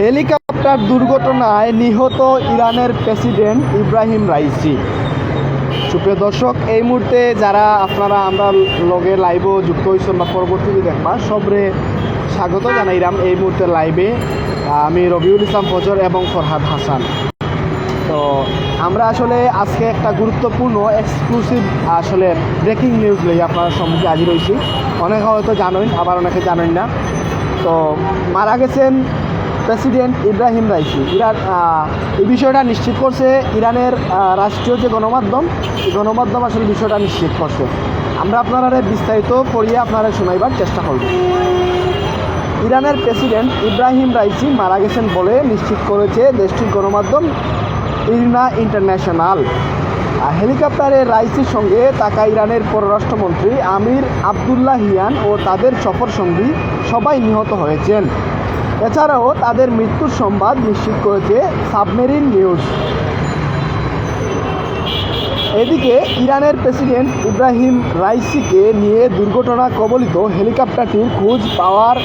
Helicopter দুর্ঘটনায় নিহত ইরানের প্রেসিডেন্ট ইব্রাহিম রাইসি। সুপ্রিয় দর্শক, এই মুহূর্তে যারা আপনারা আমরা লগে লাইভও যুক্ত হয়েছেন বা পরবর্তীতে দেখবা, সবরে স্বাগত জানাইলাম এই মুহূর্তে লাইভে আমি রবিউল ইসলাম ফজর এবং ফরহাদ হাসান। তো আমরা আসলে আজকে একটা গুরুত্বপূর্ণ এক্সক্লুসিভ আসলে ব্রেকিং নিউজ লই আপনার সম্মুখে হাজির হয়েছি। অনেকে হয়তো জানেন, আবার অনেকে জানেন না। তো মারা গেছেন প্রেসিডেন্ট ইব্রাহিম রাইসি। ইরান এই বিষয়টা নিশ্চিত করছে ইরানের রাষ্ট্রীয় যে গণমাধ্যম, এই গণমাধ্যম আসলে বিষয়টা নিশ্চিত করছে। আমরা আপনারা বিস্তারিত পড়িয়ে আপনারা শোনাইবার চেষ্টা করব। ইরানের প্রেসিডেন্ট ইব্রাহিম রাইসি মারা গেছেন বলে নিশ্চিত করেছে দেশটির গণমাধ্যম ইরনা ইন্টারন্যাশনাল। হেলিকপ্টারে রাইসির সঙ্গে থাকা ইরানের পররাষ্ট্রমন্ত্রী আমির আবদুল্লাহ হিয়ান ও তাদের সফর সঙ্গী সবাই নিহত হয়েছেন। এছাড়াও তাদের মৃত্যুর সংবাদ নিশ্চিত করেছে সাবমেরিন নিউজ। এদিকে ইরানের প্রেসিডেন্ট ইব্রাহিম রাইসিকে নিয়ে দুর্ঘটনা কবলিত হেলিকপ্টারটির খোঁজ পাওয়ার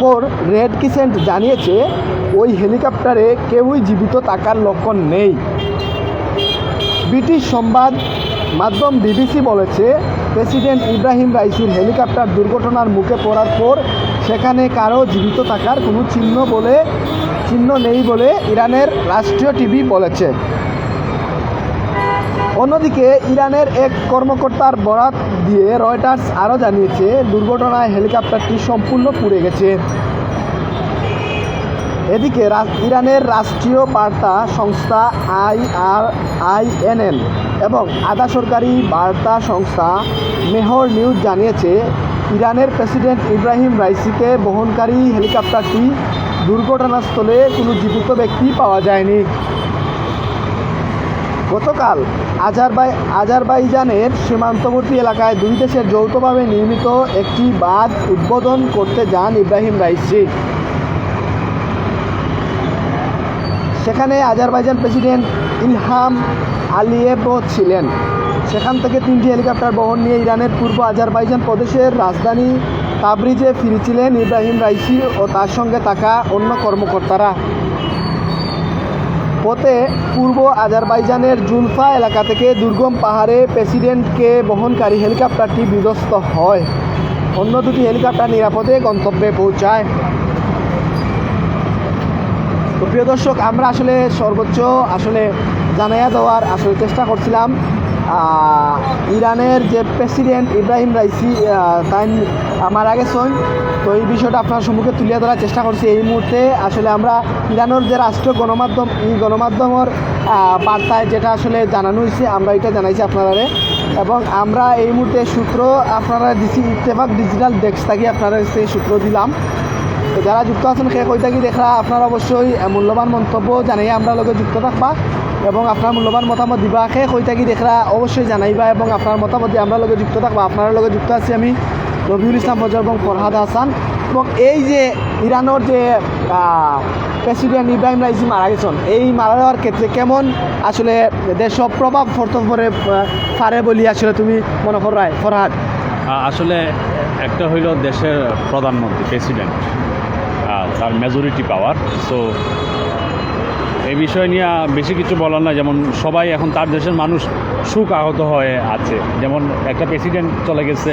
পর রেড কিসেন্ট জানিয়েছে, ওই হেলিকপ্টারে কেউই জীবিত থাকার লক্ষণ নেই। ব্রিটিশ সংবাদ মাধ্যম বিবিসি বলেছে, প্রেসিডেন্ট ইব্রাহিম রাইসির হেলিকপ্টার দুর্ঘটনার মুখে পড়ার পর সেখানে কারও জীবিত থাকার কোনো চিহ্ন বলে, চিহ্ন নেই বলে ইরানের রাষ্ট্রীয় টিভি বলেছে। অন্যদিকে ইরানের এক কর্মকর্তার বরাত দিয়ে রয়টার্স আরও জানিয়েছে, দুর্ঘটনায় হেলিকপ্টারটি সম্পূর্ণ পুড়ে গেছে। এদিকে ইরানের রাষ্ট্রীয় বার্তা সংস্থা আই আর আইএনএন এবং আধা সরকারি বার্তা সংস্থা মেহর নিউজ জানিয়েছে ইরানের প্রেসিডেন্ট ইব্রাহিম রাইসিকে বহনকারী হেলিকপ্টারটি দুর্ঘটনাস্থলে কোনো জীবিত ব্যক্তি পাওয়া যায়নি। গতকাল আজারবাই আজারবাইজানের সীমান্তবর্তী এলাকায় দুই দেশের যৌথভাবে নির্মিত একটি বাঁধ উদ্বোধন করতে যান ইব্রাহিম রাইসি। সেখানে আজারবাইজান প্রেসিডেন্ট ইলহাম আলিয়েভও ছিলেন। সেখান থেকে তিনটি হেলিকপ্টার বহন নিয়ে ইরানের পূর্ব আজারবাইজান প্রদেশের রাজধানী তাবরিজে ফিরেছিলেন ইব্রাহিম রাইসি ও তার সঙ্গে থাকা অন্য কর্মকর্তারা। পথে পূর্ব আজারবাইজানের জুলফা এলাকা থেকে দুর্গম পাহাড়ে প্রেসিডেন্টকে বহনকারী হেলিকপ্টারটি বিধ্বস্ত হয়। অন্য দুটি হেলিকপ্টার নিরাপদে গন্তব্যে পৌঁছায়। তো প্রিয় দর্শক, আমরা আসলে সর্বোচ্চ আসলে জানাইয়া দেওয়ার আসলে চেষ্টা করছিলাম। ইরানের যে প্রেসিডেন্ট ইব্রাহিম রাইসি আহ, আমার আগে গেছেন তো এই বিষয়টা আপনার সম্মুখে তুলে ধরার চেষ্টা করছি। এই মুহূর্তে আসলে আমরা ইরানের যে রাষ্ট্রীয় গণমাধ্যম এই গণমাধ্যমের বার্তায় যেটা আসলে জানানো হয়েছে আমরা এটা জানাইছি আপনারা এবং আমরা এই মুহূর্তে সূত্র আপনারা দিছি ইত্তেফাক ডিজিটাল ডেস্ক থাকি আপনারা সেই সূত্র দিলাম। যারা যুক্ত আছেন সে কই থাকি দেখা আপনারা অবশ্যই মূল্যবান মন্তব্য জানাই আমরা লগে যুক্ত থাকবা। এবং আপনার মূল্যবান মতামত দিবা সে কই থাকি দেখরা অবশ্যই জানাইবা এবং আপনার মতামত দিয়ে আমরা যুক্ত থাকবা। আপনার লগে যুক্ত আছি আমি রবিউল ইসলাম ফজর এবং ফরহাদ হাসান এবং এই যে ইরানের যে প্রেসিডেন্ট ইব্রাহিম রাইসি মারা গেছেন, এই মারা যাওয়ার ক্ষেত্রে কেমন আসলে দেশ প্রভাব ফর্ত পরে পারে বলি আসলে তুমি মনে করায় ফরহাদ। আ- আসলে একটা হইল দেশের প্রধানমন্ত্রী প্রেসিডেন্ট তার মেজরিটি পাওয়ার সো এই বিষয় নিয়ে বেশি কিছু বলার না যেমন সবাই এখন তার দেশের মানুষ সুখ আহত হয়ে আছে। যেমন একটা প্রেসিডেন্ট চলে গেছে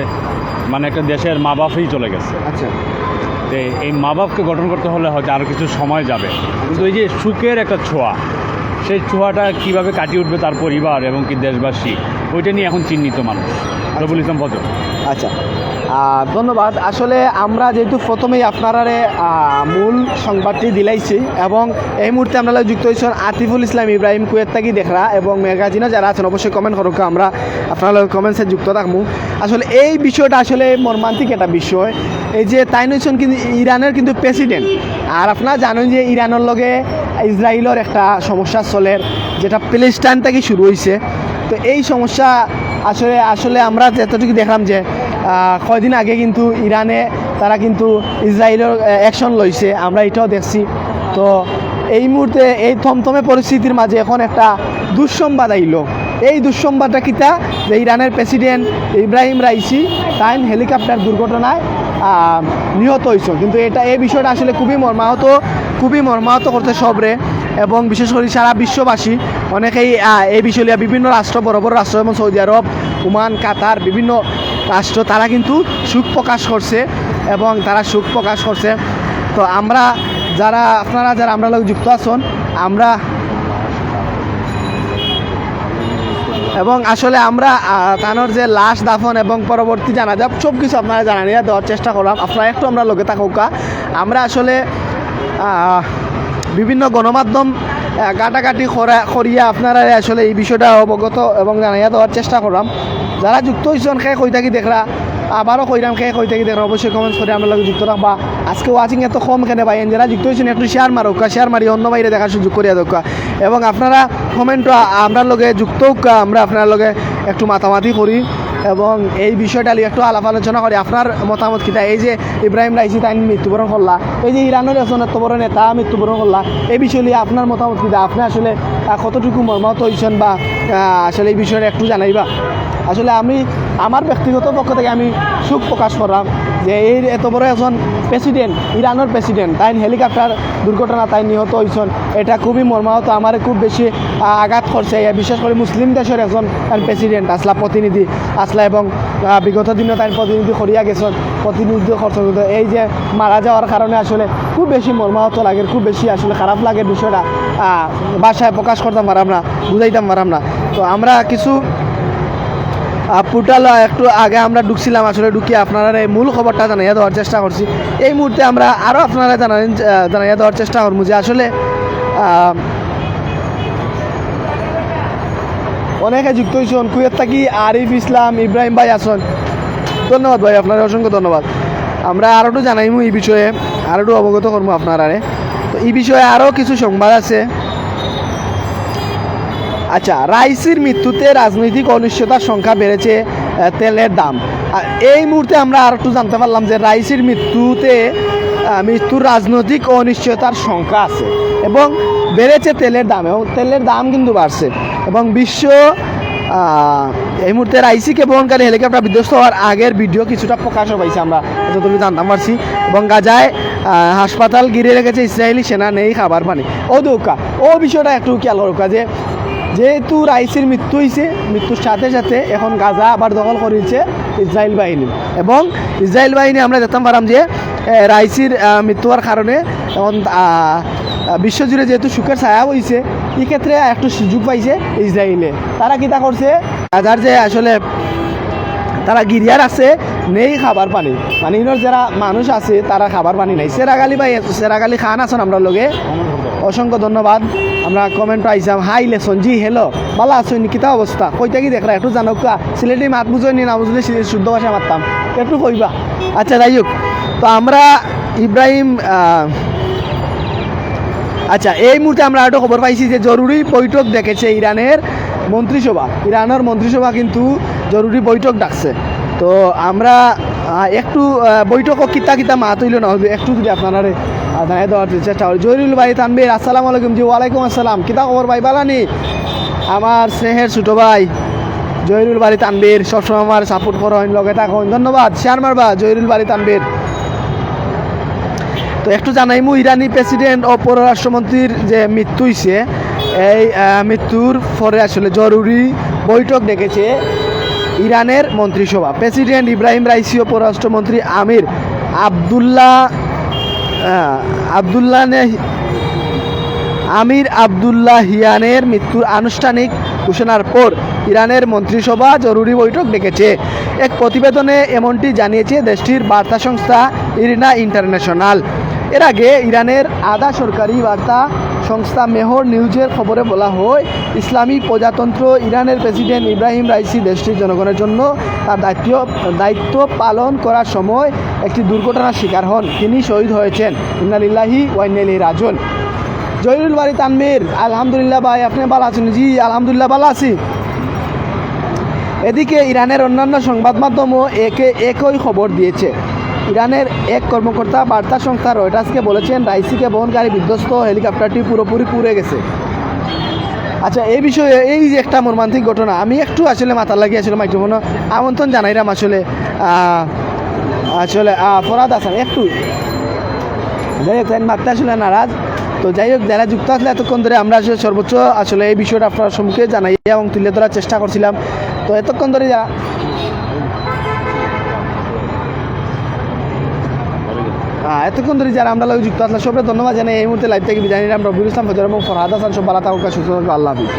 মানে একটা দেশের মা বাপই চলে গেছে। আচ্ছা। তো এই মা বাপকে গঠন করতে হলে হয়তো আরও কিছু সময় যাবে। কিন্তু এই যে সুখের একটা ছোঁয়া সেই ছোঁয়াটা কীভাবে কাটিয়ে উঠবে তার পরিবার এবং কি দেশবাসী ওইটা নিয়ে এখন চিহ্নিত মানুষ। রবুল ইসলাম ফজল আচ্ছা। ধন্যবাদ। আসলে আমরা যেহেতু প্রথমেই আপনারা মূল সংবাদটি দিলাইছি এবং এই মুহূর্তে আমরা যুক্ত হয়েছেন আতিফুল ইসলাম ইব্রাহিম কুয়েত দেখরা এবং ম্যাগাজিনও যারা আছেন অবশ্যই কমেন্ট করুক আমরা আপনার কমেন্টসে যুক্ত থাকব আসলে এই বিষয়টা আসলে মর্মান্তিক একটা বিষয়। এই যে তাই নইছেন কিন্তু ইরানের কিন্তু প্রেসিডেন্ট। আর আপনারা জানেন যে ইরানের লগে ইসরায়েলের একটা সমস্যা চলে, যেটা প্যালেস্টাইন থেকে শুরু হয়েছে তো এই সমস্যা আসলে আসলে আমরা যতটুকু দেখলাম যে কয়দিন আগে কিন্তু ইরানে তারা কিন্তু ইসরায়েলের অ্যাকশন লইছে। আমরা এটাও দেখছি। তো এই মুহূর্তে এই থমথমে পরিস্থিতির মাঝে এখন একটা দুঃসংবাদ আইলো। এই দুঃসংবাদটা কিতা যে ইরানের প্রেসিডেন্ট ইব্রাহিম রাইসি তাইন হেলিকপ্টার দুর্ঘটনায় নিহত হয়েছে কিন্তু এটা, এই বিষয়টা আসলে খুবই মর্মাহত খুবই মর্মাহত করতে সবরে। এবং বিশেষ করে সারা বিশ্ববাসী, অনেকেই এই বিষয় বিভিন্ন রাষ্ট্র, বড় বড় রাষ্ট্র যেমন সৌদি আরব, ওমান, কাতার, বিভিন্ন রাষ্ট্র, তারা কিন্তু সুখ প্রকাশ করছে এবং তারা সুখ প্রকাশ করছে। তো আমরা যারা, আপনারা যারা আমরা লোক যুক্ত আছেন, আমরা এবং আসলে আমরা তানোর যে লাশ দাফন এবং পরবর্তী জানা যাব সব কিছু আপনারা জানানিয়া দেওয়ার চেষ্টা করলাম। আপনারা একটু আমরা লোকে থাকুকা আমরা আসলে বিভিন্ন গণমাধ্যম কাটাকাটি করা করিয়া আপনারা আসলে এই বিষয়টা অবগত এবং জানাইয়া দেওয়ার চেষ্টা করলাম। যারা যুক্ত হয়েছেন খে কই থাকি দেখরা? আবারও কইরাম খে কই থাকি দেখরা? অবশ্যই কমেন্টস করে আমরা যুক্ত রাখবা আজকে ওয়াচিং এত কম কেন ভাই? যারা যুক্ত হয়েছেন একটু শেয়ার মারুকা শেয়ার মারি, অন্য বাইরে দেখার সুযোগ করিয়া দোকা এবং আপনারা কমেন্ট আমরা লগে যুক্ত আমরা আপনার লগে একটু মাতামাতি করি। এবং এই বিষয়টা নিয়ে একটু আলাপ আলোচনা করি। আপনার মতামত কিতা এই যে ইব্রাহিম রাইসি, তাই মৃত্যুবরণ করলা। এই যে ইরানের এখন এত বড় নেতা, মৃত্যুবরণ করলা। এই বিষয় নিয়ে আপনার মতামত কিতা আপনি আসলে কতটুকু মর্মাহত হয়েছেন বা আসলে এই বিষয়টা একটু জানাইবা? আসলে আমি, আমার ব্যক্তিগত পক্ষ থেকে আমি সুখ প্রকাশ করলাম। যে এই এত বড় একজন প্রেসিডেন্ট ইরানের প্রেসিডেন্ট তাই হেলিকপ্টার দুর্ঘটনা তাই নিহত হয়েছেন এটা খুবই মর্মাহত, আমার খুব বেশি আঘাত করছে। বিশেষ করে মুসলিম দেশের একজন প্রেসিডেন্ট আসলা প্রতিনিধি, আসলা এবং বিগত দিনে তাই প্রতিনিধি করিয়া গেছেন, প্রতিনিধিত্ব করছেন। এই যে মারা যাওয়ার কারণে আসলে খুব বেশি মর্মাহত লাগে, খুব বেশি আসলে খারাপ লাগে বিষয়টা। ভাষায় প্রকাশ করতাম পারাম না বুঝাইতাম পারাম না তো আমরা কিছু পোর্টাল একটু আগে আমরা ঢুকছিলাম, আসলে ঢুকিয়ে আপনারা এই মূল খবরটা জানাইয়া দেওয়ার চেষ্টা করছি। এই মুহূর্তে আমরা আরও আপনারা জানাই জানাইয়া দেওয়ার চেষ্টা করব যে আসলে অনেকে যুক্ত হয়েছেন, কুয়েত থাকি আরিফ ইসলাম, ইব্রাহিম ভাই আসন ধন্যবাদ ভাই, আপনার অসংখ্য ধন্যবাদ। আমরা আরও একটু জানাইমু এই বিষয়ে আরও একটু অবগত করব আপনারা তো এই বিষয়ে আরও কিছু সংবাদ আছে। আচ্ছা রাইসির মৃত্যুতে রাজনৈতিক অনিশ্চয়তার সংখ্যা বেড়েছে তেলের দাম। এই মুহূর্তে আমরা আর একটু জানতে পারলাম যে রাইসির মৃত্যুতে মৃত্যুর রাজনৈতিক অনিশ্চয়তার সংখ্যা আছে এবং বেড়েছে তেলের দাম এবং তেলের দাম কিন্তু বাড়ছে এবং বিশ্ব এই মুহূর্তে রাইসিকে বহনকারী হেলিকপ্টার বিধ্বস্ত হওয়ার আগের ভিডিও কিছুটা প্রকাশও পাইছে আমরা, যতটুকু জানতাম পারছি। এবং গাজায় হাসপাতাল ঘিরে রেখেছে ইসরায়েলি সেনা, নেই খাবার পানি। ও দৌকা ও বিষয়টা একটু খেয়াল করুকা যে যেহেতু রাইসির মৃত্যু হয়েছে মৃত্যুর সাথে সাথে এখন গাজা আবার দখল করেছে ইসরায়েল বাহিনী। এবং ইসরায়েল বাহিনী আমরা দেখতাম পারাম যে রাইসির মৃত্যু হওয়ার কারণে এখন বিশ্বজুড়ে যেহেতু সুখের ছায়া হয়েছে ক্ষেত্রে একটু সুযোগ পাইছে ইসরায়েলে। তারা কিতা করছে? গাজার যে আসলে তারা গিরিয়ার আছে, নেই খাবার পানি। মানে ইনোর যারা মানুষ আছে, তারা খাবার পানি নাই। সেরাগালি ভাই, সেরাগালি খান আছেন আমরা লগে। অসংখ্য ধন্যবাদ। আমরা কমেন্ট আইসাম হাই লেসন জি হেলো ভালো আছো কিতা অবস্থা? কইটা কি দেখলা? একটু জানো সিলেটি মাত বুঝই নি না বুঝলে শুদ্ধ ভাষা মারতাম একটু কইবা? আচ্ছা যাই হোক তো আমরা ইব্রাহিম আচ্ছা এই মুহূর্তে আমরা একটা খবর পাইছি যে জরুরি বৈঠক ডেকেছে ইরানের মন্ত্রিসভা ইরানের মন্ত্রিসভা কিন্তু জরুরি বৈঠক ডাকছে। তো আমরা একটু আহ, বৈঠকও কিতা কিতা মা তৈল না একটু যদি আপনারা দেওয়ার চেষ্টা করি জহিরুল ভাই তানবির আসসালামু আলাইকুম জি ওয়ালাইকুম আসসালাম। কিতা খবর ভাই বালানি আমার স্নেহের ছোট ভাই জহিরুল বাড়ি তানবির সবসময় আমার সাপোর্ট করেন লগে থাকুন ধন্যবাদ। শেয়ার মারবা জহিরুল বাড়ি তানবির। তো একটু জানাইমু ইরানি প্রেসিডেন্ট ও পররাষ্ট্রমন্ত্রীর যে মৃত্যু হয়েছে এই মৃত্যুর পরে আসলে জরুরি বৈঠক ডেকেছে। ইরানের মন্ত্রিসভা। প্রেসিডেন্ট ইব্রাহিম রাইসি ও পররাষ্ট্রমন্ত্রী আমির আবদুল্লাহ আবদুল্লাহ আমির আবদুল্লাহ হিয়ানের মৃত্যুর আনুষ্ঠানিক ঘোষণার পর ইরানের মন্ত্রিসভা জরুরি বৈঠক ডেকেছে। এক প্রতিবেদনে এমনটি জানিয়েছে দেশটির বার্তা সংস্থা ইরিনা ইন্টারন্যাশনাল। এর আগে ইরানের আধা সরকারি বার্তা সংস্থা মেহর নিউজের খবরে বলা হয়, ইসলামী প্রজাতন্ত্র ইরানের প্রেসিডেন্ট ইব্রাহিম রাইসি দেশটির জনগণের জন্য তার দায়িত্ব দায়িত্ব পালন করার সময় একটি দুর্ঘটনার শিকার হন। তিনি শহীদ হয়েছেন। ইন্নালিল্লাহি ওয়াইনালি রাজন জহিরুল বাড়ি তানমির আলহামদুলিল্লাহ ভাই, আপনি ভালো আছেন? জি, আলহামদুলিল্লাহ ভালো আছি। এদিকে ইরানের অন্যান্য সংবাদ মাধ্যমও একে একই খবর দিয়েছে। ইরানের এক কর্মকর্তা বার্তা সংস্থা রয়টার্সকে বলেছেন, রাইসিকে বহনকারী বিধ্বস্ত, হেলিকপ্টারটি পুরোপুরি পুড়ে গেছে। আচ্ছা এই বিষয়ে এই যে একটা মর্মান্তিক ঘটনা, আমি একটু আসলে মাথা লাগিয়ে আসলে মাইক্রোফোন আমন্ত্রণ জানাইলাম আসলে আসলে ফরাদ আসান একটু। যাই হোক মারতে আসলে নারাজ। তো যাই হোক, যারা যুক্ত আসলে এতক্ষণ ধরে আমরা আসলে সর্বোচ্চ আসলে এই বিষয়টা আপনার সম্মুখে জানাই এবং তুলে ধরার চেষ্টা করছিলাম। তো এতক্ষণ ধরে যারা এতক্ষণ ধরে যারা আমরা যুক্ত আসলে সবাই ধন্যবাদ জানাই। এই মুহূর্তে লাইভ থেকে বিদায় নিলাম। রবিউল ইসলাম ফজর এবং ফরহাদ হাসান, সব আল্লাহ হাফিজ।